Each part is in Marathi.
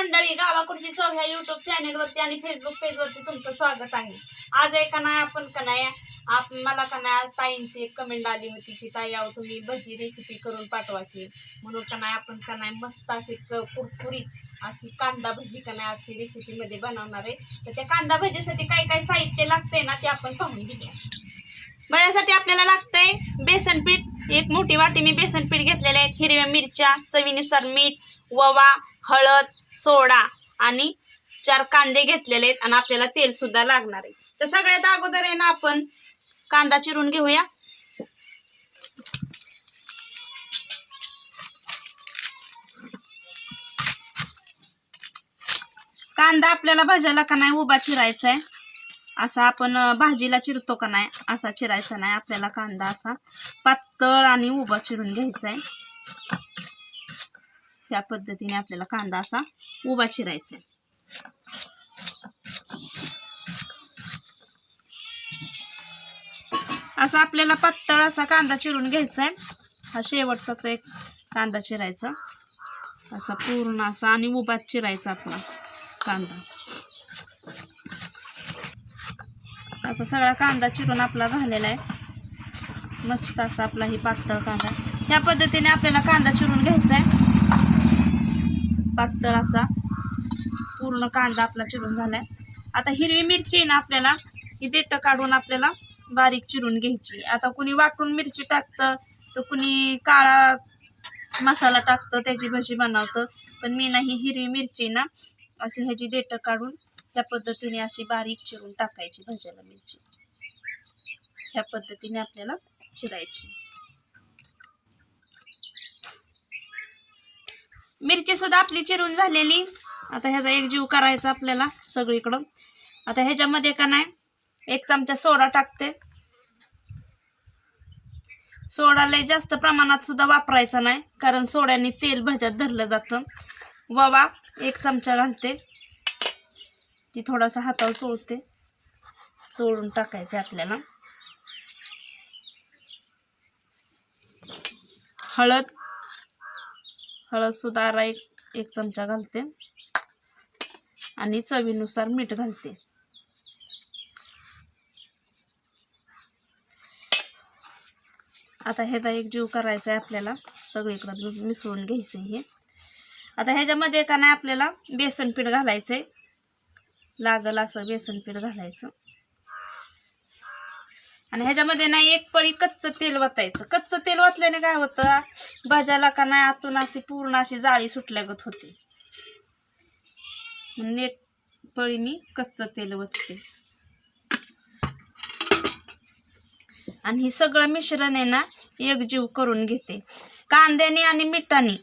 मंडळी गावाकडची चव ह्या युट्यूब चॅनेलवरती आणि फेसबुक पेजवरती तुमचं स्वागत आहे. आज आहे का नाही आपण का नाही आप मला का नाही आज ताईंची एक कमेंट आली होती की ताई आहो तुम्ही भजी रेसिपी करून पाठवा की. म्हणून का नाही आपण का नाही मस्त अशी क- कुरकुरीत अशी कांदा भजी का नाही आजची रेसिपीमध्ये बनवणार आहे. तर त्या कांदा भजीसाठी काय काय साहित्य लागतंय ना ते आपण पाहून घेऊया. माझ्यासाठी आपल्याला लागतंय बेसन पीठ. एक मोठी वाटी मी बेसन पीठ घेतलेले आहेत हिरव्या मिरच्या चवीनुसार मीठ ववा हळद सोडा आणि चार कांदे घेतलेले आहेत आणि आपल्याला तेल सुद्धा लागणार आहे. तर सगळ्यात अगोदर आहे ना आपण कांदा चिरून घेऊया. कांदा आपल्याला भाज्याला का नाही उभा चिरायचा आहे. असा आपण भाजीला चिरतो का नाही असा चिरायचा नाही. आपल्याला कांदा असा पातळ आणि उभा चिरून घ्यायचा आहे. या पद्धतीने आपल्याला कांदा असा उभा चिरायचा आहे. असा आपल्याला पातळ असा कांदा चिरून घ्यायचा आहे. हा शेवटचाच एक कांदा चिरायचा. असा पूर्ण असा आणि उभा चिरायचा आपला कांदा. असा सगळा कांदा चिरून आपला झालेला आहे. मस्त असा आपला ही पातळ कांदा. ह्या पद्धतीने आपल्याला कांदा चिरून घ्यायचा आहे. पातळ असा पूर्ण कांदा आपला चिरून झालाय. आता हिरवी मिरची ना आपल्याला ही देठ काढून आपल्याला बारीक चिरून घ्यायची. आता कुणी वाटून मिरची टाकतं तर कुणी काळा मसाला टाकतं त्याची भजी बनवतं. पण मी नाही हिरवी मिरची ना अशी ह्याची देठ काढून त्या पद्धतीने अशी बारीक चिरून टाकायची भज्याला मिरची. ह्या पद्धतीने आपल्याला चिरायची मिरची सुद्धा आपली चिरून झालेली. आता ह्याचा एक जीव करायचा आपल्याला सगळीकडं. आता ह्याच्यामध्ये का नाही एक चमचा सोडा टाकते. सोडा लय जास्त प्रमाणात सुद्धा वापरायचा नाही कारण सोड्याने तेल भज्यात धरलं जातं. ववा एक चमचा घालते. ती थोडासा हातावर चोळते. चोळून टाकायचे आपल्याला. हळद हळदसुद्धा आरा अर्धा एक एक चमचा घालते. आणि चवीनुसार मीठ घालते. आता ह्याचा एक जीव करायचा आहे आपल्याला. सगळीकडं मिसळून घ्यायचं आहे हे. आता ह्याच्यामध्ये का नाही आपल्याला बेसन पीठ घालायचं आहे लागल असं बेसन पीठ घालायचं. आणि ह्याच्यामध्ये ना एक पळी कच्चं तेल वतायचं. कच्चं तेल वतल्याने काय होतं? भाज्याला का नाही आतून अशी पूर्ण अशी जाळी सुटल्यागत होती. म्हणून एक पळी मी कच्चं तेल वतते. आणि हे सगळं मिश्रण आहे ना एकजीव करून घेते. कांद्याने आणि मिठाने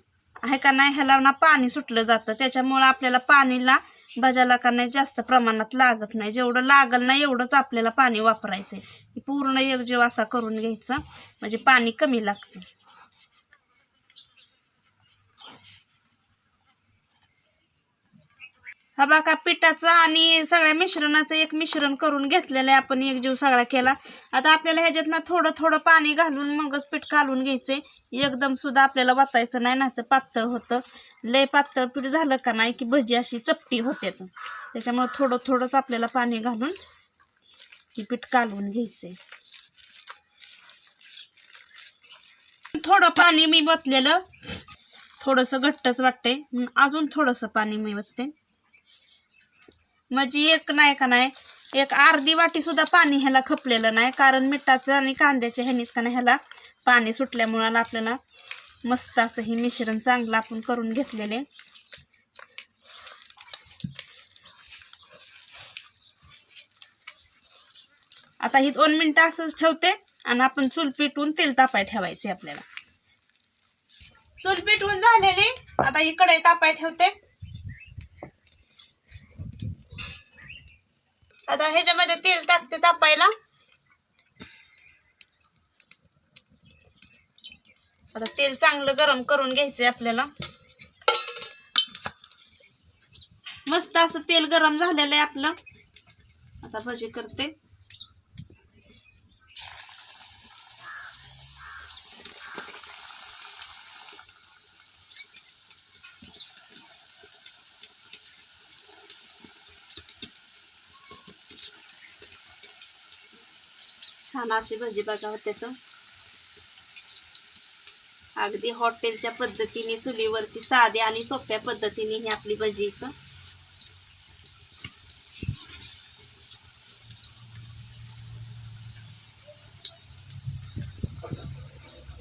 आहे का नाही ह्याला ना पाणी सुटलं जातं. त्याच्यामुळं आपल्याला पाणीला भाज्याला का नाही जास्त प्रमाणात लागत नाही. जेवढं लागल ना एवढंच आपल्याला पाणी वापरायचं आहे पूर्ण एकजीव असा करून घ्यायचा. म्हणजे पाणी कमी लागतं हा बघा पिठाचं आणि सगळ्या मिश्रणाचं एक मिश्रण करून घेतलेलं आहे आपण एक जीव सगळा केला. आता आपल्याला ह्याच्यात ना थोडं थोडं पाणी घालून मगच पीठ घालून घ्यायचं. एकदम सुद्धा आपल्याला वाचायचं नाही ना तर पातळ होतं. लय पातळ पीठ झालं का नाही की भजी अशी चपटी होते. त्याच्यामुळं थोडं थोडंच आपल्याला पाणी घालून की पीठ कालवून घ्यायचंय. थोडं पाणी मी वतलेलं. थोडंसं घट्टच वाटते अजून थोडंसं पाणी मी वतते. म्हणजे एक नाही का नाही एक अर्धी वाटी सुद्धा पाणी ह्याला खपलेलं नाही कारण मिठाचं आणि कांद्याच्या ह्यानीच का नाही ह्याला पाणी सुटल्यामुळं आपल्याला मस्त असं हे मिश्रण चांगलं आपण करून घेतलेले आता ही दोन मिनिटं असंच ठेवते आणि आपण चूल पिटवून तेल तापाय ठेवायचे आपल्याला. चूल पिटवून झालेली आता ही कढई तापाय ठेवते. आता ह्याच्यामध्ये तेल टाकते तापायला. आता तेल चांगलं गरम करून घ्यायचंय आपल्याला. मस्त असं तेल गरम झालेलं आहे आपलं. आता भजी करते. छान अशी भजी बघा होते अगदी हॉटेलच्या पद्धतीने चुलीवरची साध्या आणि सोप्या पद्धतीने ही आपली भजी इथं.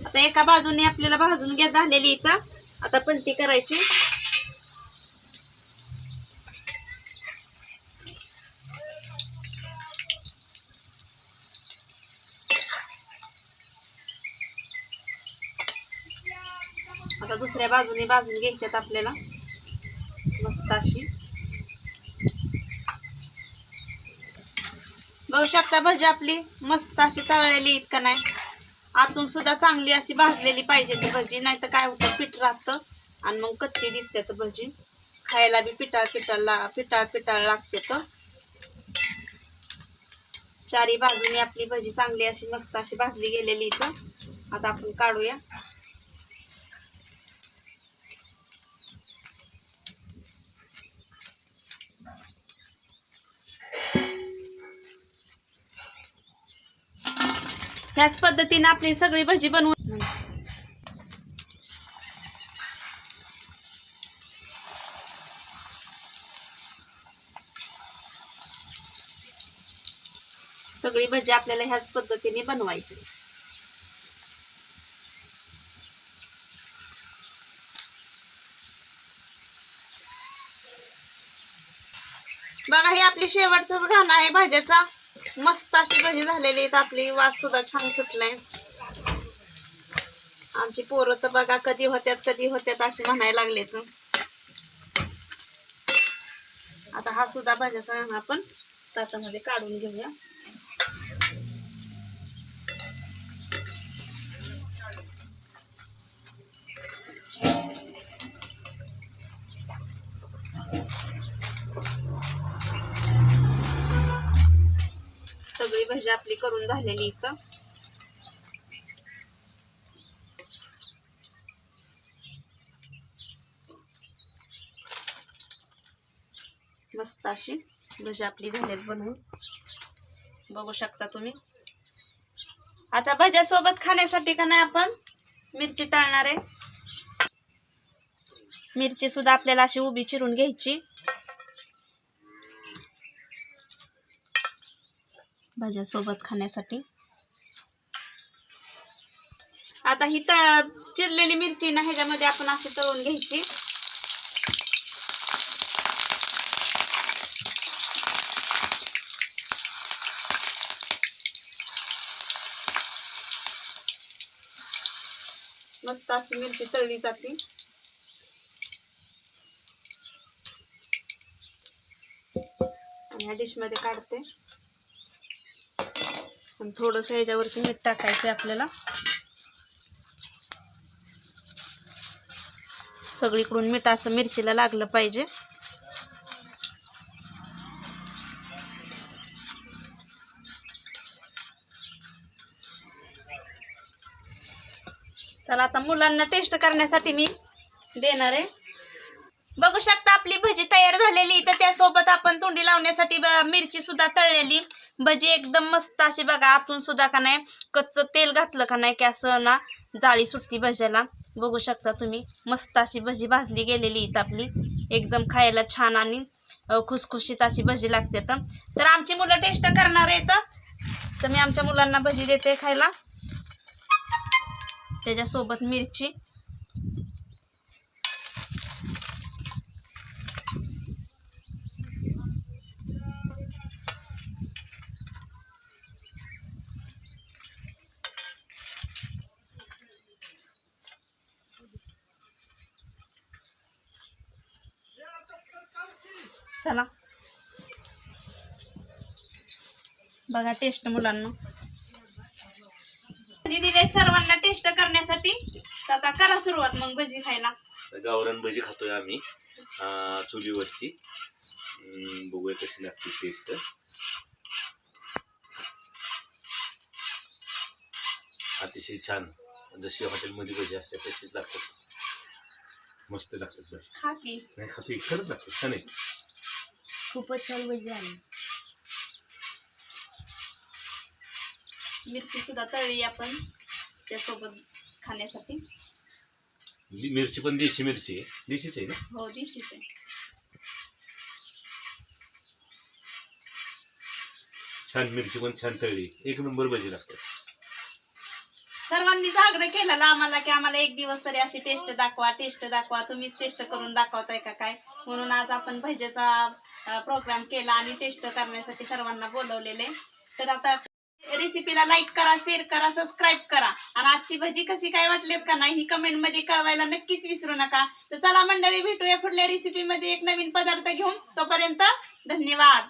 आता एका बाजूने आपल्याला भाजून घ्या झालेली इथं. आता पलटी करायची आता दुसऱ्या बाजूने भाजून घ्यायच्यात आपल्याला. मस्त अशी. बघू शकता भजी आपली मस्त अशी तळलेली इतका नाही. आतून सुद्धा चांगली अशी भाजलेली पाहिजे ती भजी नाही तर काय होतं पीठ राहतं. आणि मग कच्ची दिसते तर भजी. खायला बी पिटाळ पिटाळ ला पिटाळ पिटाळ लागते तर चारी बाजूने आपली भजी चांगली अशी मस्त अशी भाजली गेलेली इथं आता आपण काढूया. ह्याच पद्धतीने आपली सगळी भजी बनवून सगळी भजी आपल्याला ह्याच पद्धतीने बनवायची. बघा हे आपली शेवटचंच घाण आहे भाज्याचा. मस्त अशी भजी झालेली आहेत. आपली वास सुद्धा छान सुटलाय. आमची पोरं तर बघा कधी होत्यात कधी होत्यात असे म्हणायला लागलेत. आता हा सुद्धा भाज्याचा आपण ताटामध्ये काढून घेऊया. भाजी आपली करून झालेली इथं. मस्त अशी भजी आपली झालेत बनवून. बघू शकता तुम्ही. आता भज्या सोबत खाण्यासाठी का नाही आपण? मिरची तळणार आहे. मिरची सुद्धा आपल्याला अशी उभी चिरून घ्यायची. भाज्यासोबत खाण्यासाठी. आता ही तळ चिरलेली मिरची ना ह्याच्यामध्ये आपण असं तळून घ्यायची. मस्त अशी मिरची तळली जाते. आणि ह्या डिशमध्ये काढते. आणि थोडंसं याच्यावरती मीठ टाकायचं आहे आपल्याला. सगळीकडून मीठ असं मिरचीला लागलं पाहिजे. चला आता मुलांना टेस्ट करण्यासाठी मी देणार आहे. बघू शकता आपली भजी तयार झालेली तर त्यासोबत आपण तोंडी लावण्यासाठी ब- मिरची सुद्धा तळलेली. भजी एकदम मस्त अशी बघा आतून सुद्धा का नाही कच्चं तेल घातलं का नाही की असं ना जाळी सुटती भज्याला. बघू शकता तुम्ही मस्त अशी भजी भाजली गेलेली इथं आपली. एकदम खायला छान आणि खुसखुशीत अशी भजी लागते तर. आमची मुलं टेस्ट करणार आहे तर मी आमच्या मुलांना भजी देते खायला. त्याच्यासोबत मिरची चला. बघा टेस्ट मुलांना. दिले सर्वांना टेस्ट करण्यासाठी आता करा सुरुवात मग भजी खायला. गावरान भजी खातोय आम्ही चुलीवरची. बघूया कशी लागते टेस्ट अतिशय छान. जशी हॉटेलमध्ये भजी असते तशीच लागतात. मस्त लागतात की. नाही खरंच लागतात छान आहे खूपच छान भजी आली मिरची सुद्धा तळली आपण त्यासोबत खाण्यासाठी. मिरची पण देशी मिरची आहे. देशीच आहे ना? हो दिशीच आहे. छान मिरची पण छान तळली. एक नंबर भजी लागतात. सर्वांनीच आग्रह केलेला आम्हाला की आम्हाला एक दिवस तरी अशी टेस्ट दाखवा टेस्ट दाखवा. तुम्हीच टेस्ट करून दाखवताय का काय? म्हणून आज आपण भजेचा प्रोग्राम केला आणि टेस्ट करण्यासाठी सर्वांना बोलवलेले. तर आता रेसिपीला लाईक करा शेअर करा सबस्क्राईब करा. आणि आजची भजी कशी काय वाटलीत का नाही ही कमेंटमध्ये कळवायला नक्कीच विसरू नका. तर चला मंडळी भेटूया पुढल्या रेसिपी मध्ये एक नवीन पदार्थ घेऊन. तोपर्यंत धन्यवाद.